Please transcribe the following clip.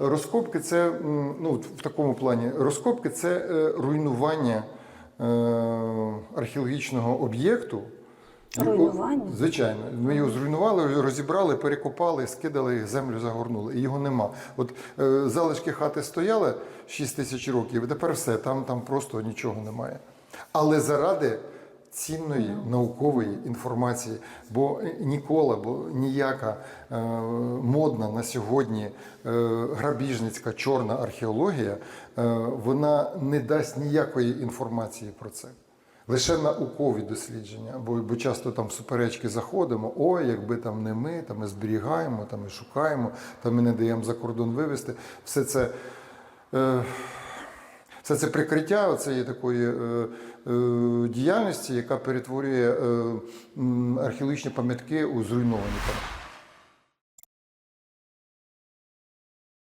розкопки це ну, в такому плані. Розкопки це е, руйнування е, археологічного об'єкту. Руйнування? Звичайно, ми його зруйнували, розібрали, перекопали, скидали, землю загорнули. І його нема. От е, залишки хати стояли 6 тисяч років, і тепер все, там, там просто нічого немає. Але заради цінної наукової інформації, бо ніколи, бо ніяка е, модна на сьогодні е, грабіжницька чорна археологія, е, вона не дасть ніякої інформації про це. Лише наукові дослідження, бо, бо часто там суперечки заходимо, ой, якби там не ми, там ми зберігаємо, там ми шукаємо, там ми не даємо за кордон вивезти. Все це, е, все це прикриття цієї такої е, е, діяльності, яка перетворює е, археологічні пам'ятки у зруйновані пам'ятки.